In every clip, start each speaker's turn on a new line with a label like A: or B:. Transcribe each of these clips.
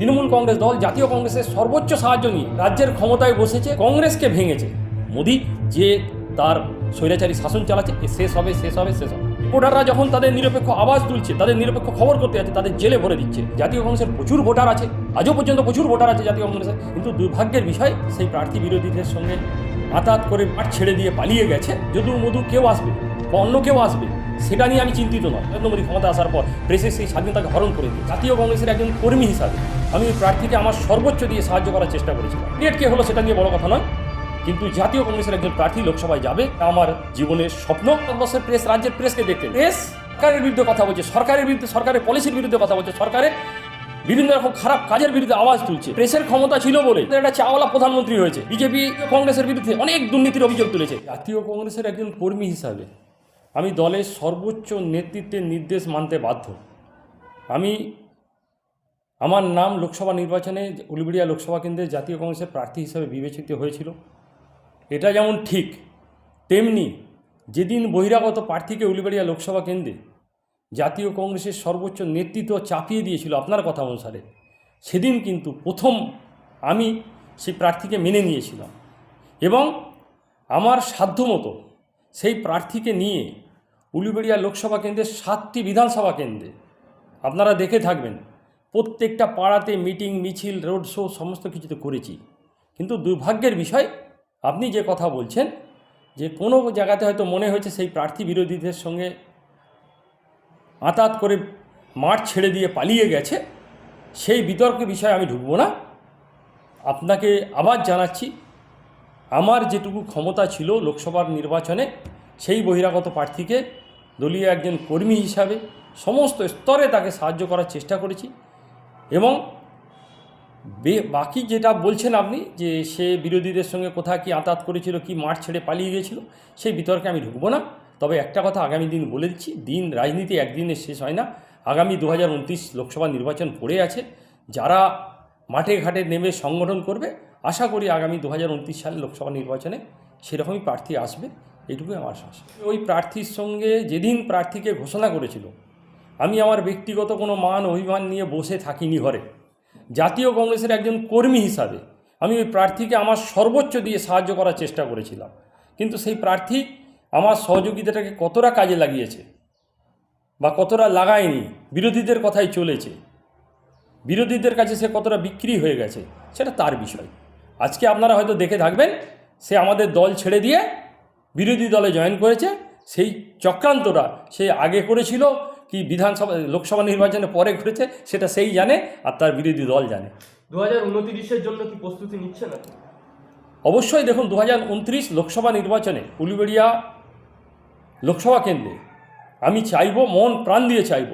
A: তৃণমূল কংগ্রেস দল, জাতীয় কংগ্রেসের সর্বোচ্চ সাহায্য নিয়ে রাজ্যের ক্ষমতায় বসেছে, কংগ্রেসকে ভেঙেছে। মোদী যে তার স্বৈরাচারী শাসন চালাচ্ছে শেষ হবে শেষ হবে শেষ হবে। ভোটাররা যখন তাদের নিরপেক্ষ আওয়াজ তুলছে, তাদের নিরপেক্ষ খবর করতে যাচ্ছে, তাদের জেলে ভরে দিচ্ছে। জাতীয় কংগ্রেসের প্রচুর ভোটার আছে, আজও পর্যন্ত প্রচুর ভোটার আছে জাতীয় কংগ্রেসের, কিন্তু দুর্ভাগ্যের বিষয়, সেই প্রার্থী বিরোধীদের সঙ্গে আতাত করে মাঠ ছেড়ে দিয়ে পালিয়ে গেছে। যদু মধু কেউ আসবে, বা অন্য কেউ আসবে, সেটা নিয়ে আমি চিন্তিত নয়। নরেন্দ্র মোদী ক্ষমতা আসার পর প্রেসের সেই স্বাধীনতাকে হরণ করে দিয়ে জাতীয় কংগ্রেসের একজন কর্মী হিসাবে আমি ওই প্রার্থীকে আমার সর্বোচ্চ দিয়ে সাহায্য করার চেষ্টা করেছিলাম। ডেট কে হলো সেটা নিয়ে বড় কথা নয় কিন্তু জাতীয় কংগ্রেসের একজন প্রার্থী লোকসভায় যাবে আমার জীবনের স্বপ্ন। ভারতবর্ষের প্রেস রাজ্যের প্রেসকে দেখতে প্রেস সরকারের বিরুদ্ধে কথা বলছে সরকারের বিরুদ্ধে সরকারের পলিসির বিরুদ্ধে কথা বলছে সরকারের বিভিন্ন রকম খারাপ কাজের বিরুদ্ধে আওয়াজ তুলছে। প্রেসের ক্ষমতা ছিল বলে একটা চাওয়ালা প্রধানমন্ত্রী হয়েছে বিজেপি কংগ্রেসের বিরুদ্ধে অনেক দুর্নীতির অভিযোগ তুলেছে। জাতীয় কংগ্রেসের একজন কর্মী হিসাবে আমি দলের সর্বোচ্চ নেতৃত্বের নির্দেশ মানতে বাধ্য। আমি আমার নাম লোকসভা নির্বাচনে উলবেড়িয়া লোকসভা কেন্দ্রে জাতীয় কংগ্রেসের প্রার্থী হিসাবে বিবেচিত হয়েছিল। এটা যেমন ঠিক, তেমনি যেদিন বহিরাগত প্রার্থীকে উলবেড়িয়া লোকসভা কেন্দ্রে জাতীয় কংগ্রেসের সর্বোচ্চ নেতৃত্ব চাপিয়ে দিয়েছিল আপনার কথা অনুসারে, সেদিন কিন্তু প্রথম আমি সেই প্রার্থীকে মেনে নিয়েছিলাম। এবং আমার সাধ্যমতো সেই প্রার্থীকে নিয়ে উলুবেড়িয়া লোকসভা কেন্দ্রের সাতটি বিধানসভা কেন্দ্রে আপনারা দেখে থাকবেন প্রত্যেকটা পাড়াতে মিটিং, মিছিল, রোড শো সমস্ত কিছুতে করেছি। কিন্তু দুর্ভাগ্যের বিষয়, আপনি যে কথা বলছেন, যে কোনো জায়গাতে হয়তো মনে হয়েছে সেই প্রার্থী বিরোধীদের সঙ্গে আতাত করে মাঠ ছেড়ে দিয়ে পালিয়ে গেছে, সেই বিতর্কের বিষয়ে আমি ঢুকবো না। আপনাকে আবার জানাচ্ছি, আমার যেটুকু ক্ষমতা ছিল লোকসভার নির্বাচনে, সেই বহিরাগত প্রার্থীকে দলীয় একজন কর্মী হিসাবে সমস্ত স্তরে তাকে সাহায্য করার চেষ্টা করেছি। এবং বাকি যেটা বলছেন আপনি, যে সে বিরোধীদের সঙ্গে কোথায় কি আতাত করেছিল, কি মাঠ ছেড়ে পালিয়ে গিয়েছিল, সেই বিতর্কে আমি ঢুকবো না। তবে একটা কথা আগামী দিন বলে দিচ্ছি, দিন রাজনীতি একদিনে শেষ হয় না। আগামী দু হাজার উনত্রিশ লোকসভা নির্বাচন পড়ে আছে। যারা মাঠে ঘাটে নেমে সংগঠন করবে, আশা করি আগামী দু হাজার উনত্রিশ সালে লোকসভা নির্বাচনে সেরকমই প্রার্থী আসবে এইটুকুই আমার আশ্বাস ওই প্রার্থীর সঙ্গে যেদিন প্রার্থীকে ঘোষণা করেছিল আমি আমার ব্যক্তিগত কোনো মান অভিমান নিয়ে বসে থাকিনি ঘরে। জাতীয় কংগ্রেসের একজন কর্মী হিসাবে আমি ওই প্রার্থীকে আমার সর্বোচ্চ দিয়ে সাহায্য করার চেষ্টা করেছিলাম। কিন্তু সেই প্রার্থী আমার সহযোগিতাটাকে কতটা কাজে লাগিয়েছে বা কতটা লাগায়নি, বিরোধীদের কথাই চলেছে, বিরোধীদের কাছে সে কতটা বিক্রি হয়ে গেছে, সেটা তার বিষয়। আজকে আপনারা হয়তো দেখে থাকবেন, সে আমাদের দল ছেড়ে দিয়ে বিরোধী দলে জয়েন করেছে, সেই চক্রান্তটা সে আগে করেছিল কি বিধানসভা লোকসভা নির্বাচনে পরে করেছে সেটা সেই জানে আর তার বিরোধী দল জানে।
B: দু হাজার উনত্রিশের জন্য কি প্রস্তুতি নিচ্ছেন আপনি
A: অবশ্যই দেখুন দু হাজার উনত্রিশ লোকসভা নির্বাচনে উলুবেড়িয়া লোকসভা কেন্দ্রে আমি চাইব মন প্রাণ দিয়ে চাইব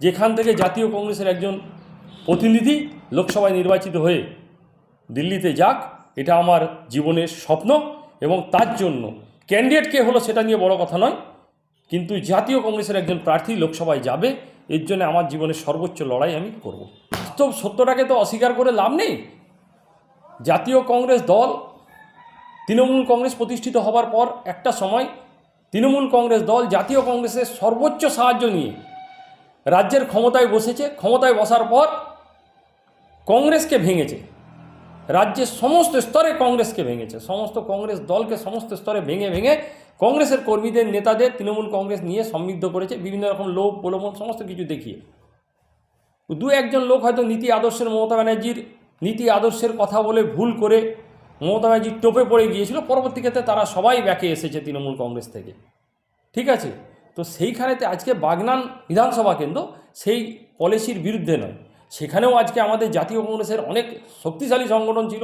A: যেখান থেকে জাতীয় কংগ্রেসের একজন প্রতিনিধি লোকসভায় নির্বাচিত হয়ে দিল্লিতে যাক এটা আমার জীবনের স্বপ্ন এবং তার জন্য ক্যান্ডিডেট কে হলো সেটা নিয়ে বড় কথা নয়। কিন্তু জাতীয় কংগ্রেসের একজন প্রার্থী লোকসভায় যাবে, এর জন্য আমার জীবনের সর্বোচ্চ লড়াই আমি করব। বাস্তব সত্যটাকে তো অস্বীকার করে লাভ নেই। জাতীয় কংগ্রেস দল তৃণমূল কংগ্রেস প্রতিষ্ঠিত হবার পর একটা সময় তৃণমূল কংগ্রেস দল জাতীয় কংগ্রেসের সর্বোচ্চ সাহায্য নিয়ে রাজ্যের ক্ষমতায় বসেছে। ক্ষমতায় বসার পর কংগ্রেসকে ভেঙেছে। রাজ্যের সমস্ত স্তরে কংগ্রেসকে ভেঙেছে। সমস্ত কংগ্রেস দলকে সমস্ত স্তরে ভেঙে ভেঙে কংগ্রেসের কর্মীদের, নেতাদের তৃণমূল কংগ্রেস নিয়ে সমৃদ্ধ করেছে, বিভিন্ন রকম লোভ, প্রলোভন, সমস্ত কিছু দেখিয়ে। দু একজন লোক হয়তো নীতি আদর্শের মমতা ব্যানার্জির নীতি আদর্শের কথা বলে ভুল করে মমতা ব্যানার্জির টোপে পড়ে গিয়েছিল পরবর্তীতে তারা সবাই ব্যাকে এসেছে তৃণমূল কংগ্রেস থেকে। ঠিক আছে? তো সেইখানেতে আজকে বাগনান বিধানসভা কেন্দ্র সেই পলিসির বিরুদ্ধে নয়। সেখানেও আজকে আমাদের জাতীয় কংগ্রেসের অনেক শক্তিশালী সংগঠন ছিল,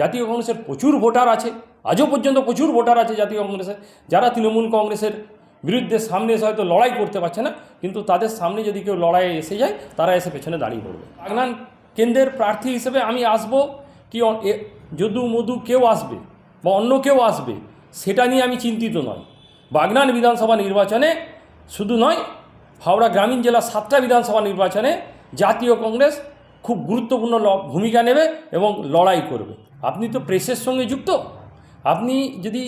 A: জাতীয় কংগ্রেসের প্রচুর ভোটার আছে, আজও পর্যন্ত প্রচুর ভোটার আছে জাতীয় কংগ্রেসের, যারা তৃণমূল কংগ্রেসের বিরুদ্ধে সামনে এসে হয়তো লড়াই করতে পারছে না, কিন্তু তাদের সামনে যদি কেউ লড়াইয়ে এসে যায়, তারা এসে পেছনে দাঁড়িয়ে পড়বে। বাগনান কেন্দ্রের প্রার্থী হিসেবে আমি আসব কি যদু মধু কেউ আসবে বা অন্য কেউ আসবে, সেটা নিয়ে আমি চিন্তিত নয়। বাগনান বিধানসভা নির্বাচনে শুধু নয়, হাওড়া গ্রামীণ জেলার সাতটা বিধানসভা নির্বাচনে জাতীয় কংগ্রেস খুব গুরুত্বপূর্ণ ভূমিকা নেবে এবং লড়াই করবে। আপনি তো প্রেসের সঙ্গে যুক্ত। আপনি যদি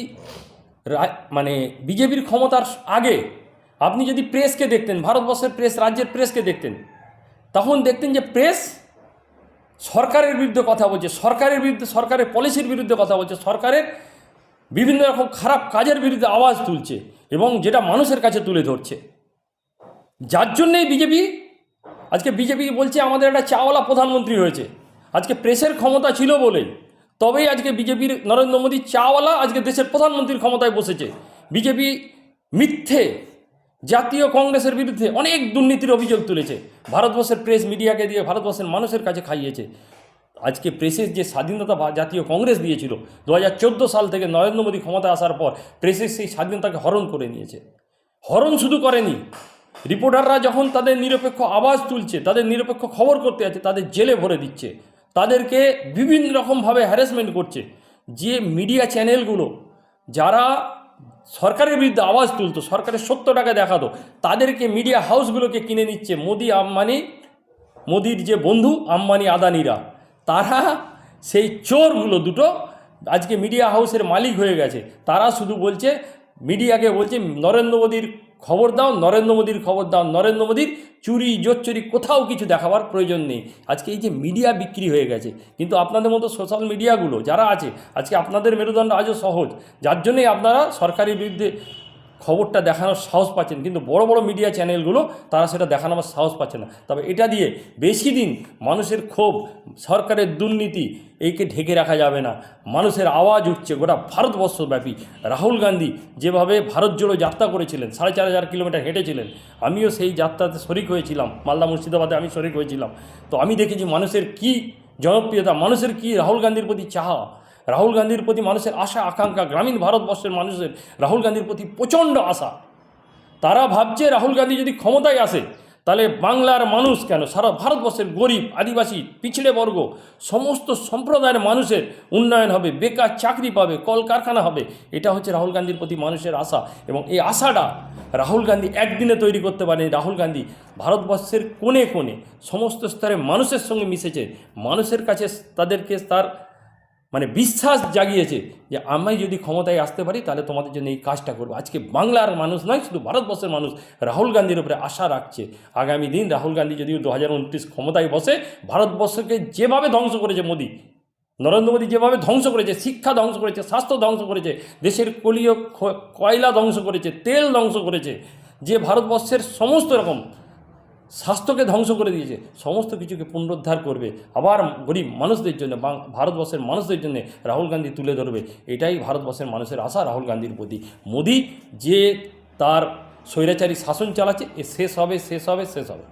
A: মানে বিজেপির ক্ষমতার আগে আপনি যদি প্রেসকে দেখতেন, ভারতবর্ষের প্রেস, রাজ্যের প্রেসকে দেখতেন, তখন দেখতেন যে প্রেস সরকারের বিরুদ্ধে কথা বলছে, সরকারের বিরুদ্ধে, সরকারের পলিসির বিরুদ্ধে কথা বলছে, সরকারের বিভিন্ন রকম খারাপ কাজের বিরুদ্ধে আওয়াজ তুলছে এবং যেটা মানুষের কাছে তুলে ধরছে। যার জন্যেই বিজেপি আজকে বিজেপি বলছে আমাদের একটা চাওয়ালা প্রধানমন্ত্রী হয়েছে। আজকে প্রেসের ক্ষমতা ছিল বলেই তবেই আজকে বিজেপির নরেন্দ্র মোদী চাওয়ালা আজকে দেশের প্রধানমন্ত্রীর ক্ষমতায় বসেছে। বিজেপি মিথ্যে জাতীয় কংগ্রেসের বিরুদ্ধে অনেক দুর্নীতির অভিযোগ তুলেছে। ভারতবর্ষের প্রেস মিডিয়াকে দিয়ে ভারতবর্ষের মানুষের কাছে খাইয়েছে। আজকে প্রেসের যে স্বাধীনতা জাতীয় কংগ্রেস দিয়েছিল, দু হাজার চোদ্দ সাল থেকে নরেন্দ্র মোদী ক্ষমতা আসার পর প্রেসের সেই স্বাধীনতাকে হরণ করে নিয়েছে। হরণ শুধু করেনি রিপোর্টাররা যখন তাদের নিরপেক্ষ আওয়াজ তুলছে, তাদের নিরপেক্ষ খবর করতে আছে তাদের জেলে ভরে দিচ্ছে, তাদেরকে বিভিন্ন রকমভাবে হ্যারাসমেন্ট করছে, যে মিডিয়া চ্যানেলগুলো যারা সরকারের বিরুদ্ধে আওয়াজ তুলতো, সরকারের সত্য টাকা দেখাতো, তাদেরকে মিডিয়া হাউসগুলোকে কিনে নিচ্ছে মোদি আম্বানি, মোদির যে বন্ধু আম্বানি আদানিরা, তারা সেই চোরগুলো দুটো আজকে মিডিয়া হাউসের মালিক হয়ে গেছে, তারা শুধু বলছে মিডিয়াকে বলছে নরেন্দ্র মোদীর খবর দাও, নরেন্দ্র মোদীর খবর দাও। নরেন্দ্র মোদীর চুরি, জোচ্চুরি কোথাও কিছু দেখাবার প্রয়োজন নেই। আজকে এই যে মিডিয়া বিক্রি হয়ে গেছে, কিন্তু আপনাদের মতো সোশ্যাল মিডিয়াগুলো যারা আছে, আজকে আপনাদের মেরুদণ্ড আজও সহজ। যার জন্যই আপনারা সরকারি বিরুদ্ধে খবরটা দেখানোর সাহস পাচ্ছেন কিন্তু বড় বড় মিডিয়া চ্যানেলগুলো তারা সেটা দেখানোর সাহস পাচ্ছে না। তবে এটা দিয়ে বেশি দিন মানুষের ক্ষোভ, সরকারের দুর্নীতি এইকে ঢেকে রাখা যাবে না। মানুষের আওয়াজ উঠছে গোটা ভারতবর্ষব্যাপী। রাহুল গান্ধী যেভাবে ভারত জোড়ো যাত্রা করেছিলেন, সাড়ে চার হাজার কিলোমিটার হেঁটেছিলেন, আমিও সেই যাত্রাতে শরিক হয়েছিলাম। মালদা মুর্শিদাবাদে আমি শরিক হয়েছিলাম। তো আমি দেখেছি মানুষের কি জনপ্রিয়তা, মানুষের কি রাহুল গান্ধীর প্রতি চাহা? রাহুল গান্ধীর প্রতি মানুষের আশা, আকাঙ্ক্ষা, গ্রামীণ ভারতবর্ষের মানুষের রাহুল গান্ধীর প্রতি প্রচণ্ড আশা। তারা ভাবছে রাহুল গান্ধী যদি ক্ষমতায় আসে, তাহলে বাংলার মানুষ কেন? সারা ভারতবর্ষের গরিব, আদিবাসী পিছড়ে বর্গ, সমস্ত সম্প্রদায়ের মানুষের উন্নয়ন হবে, বেকার চাকরি পাবে, কলকারখানা হবে। এটা হচ্ছে রাহুল গান্ধীর প্রতি মানুষের আশা এবং এই আশাটা রাহুল গান্ধী একদিনে তৈরি করতে পারেনি। রাহুল গান্ধী ভারতবর্ষের কোণে কোণে সমস্ত স্তরে মানুষের সঙ্গে মিশেছে। মানুষের কাছে তাদেরকে তার মানে বিশ্বাস জাগিয়েছে যে আমি যদি ক্ষমতায় আসতে পারি, তাহলে তোমাদের জন্য এই কাজটা করব। আজকে বাংলার মানুষ নয়, শুধু ভারতবর্ষের মানুষ রাহুল গান্ধীর উপরে আশা রাখছে। আগামী দিন রাহুল গান্ধী যদি দু হাজার উনত্রিশ ক্ষমতায় বসে, ভারতবর্ষকে যেভাবে ধ্বংস করেছে মোদী, নরেন্দ্র মোদী যেভাবে ধ্বংস করেছে, শিক্ষা ধ্বংস করেছে, স্বাস্থ্য ধ্বংস করেছে, দেশের কলীয় কয়লা ধ্বংস করেছে, তেল ধ্বংস করেছে, যে ভারতবর্ষের সমস্ত রকম স্বাস্থ্যকে ধ্বংস করে দিয়েছে। সমস্ত কিছুকে পুনরুদ্ধার করবে। আবার গরিব মানুষদের জন্য ভারতবর্ষের মানুষদের জন্য রাহুল গান্ধী তুলে ধরবে। এটাই ভারতবর্ষের মানুষের আশা, রাহুল গান্ধীর প্রতি। মোদী যে তার স্বৈরাচারী শাসন চালাচ্ছে, এ শেষ হবে শেষ হবে শেষ হবে।